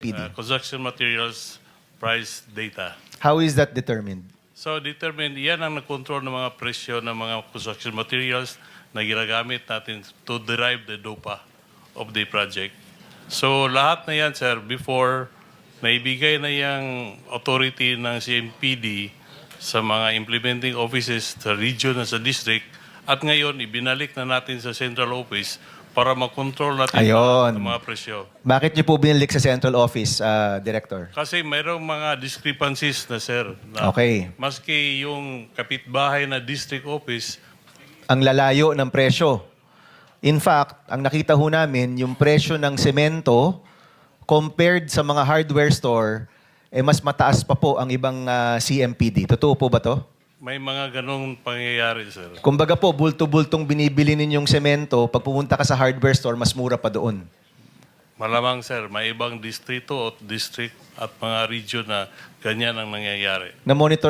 PD? Uh, construction materials price data. How is that determined? So determined, yan ang nag-control ng mga presyo ng mga construction materials na ginagamit natin to derive the DOPA of the project. So lahat na yan, sir, before naibigay na yung authority ng CMPD sa mga implementing offices sa region at sa district at ngayon ibinalik na natin sa central office para makontrol natin Ayun. ang mga presyo. Bakit niyo po binalik sa central office, ah, Director? Kasi mayroong mga discrepancies na, sir. Na Okay. Maski yung kapitbahay na district office, Ang lalayo ng presyo. In fact, ang nakita ho namin, yung presyo ng semento compared sa mga hardware store, eh mas mataas pa po ang ibang ah, CMPD. Totoo po ba to? May mga ganong pangyayari, sir. Kumbaga po, bulto-bultong binibili ninyong semento, pag pumunta ka sa hardware store, mas mura pa doon. Malamang, sir, may ibang distrito at district at mga region na ganyan ang nangyayari. Na-monitor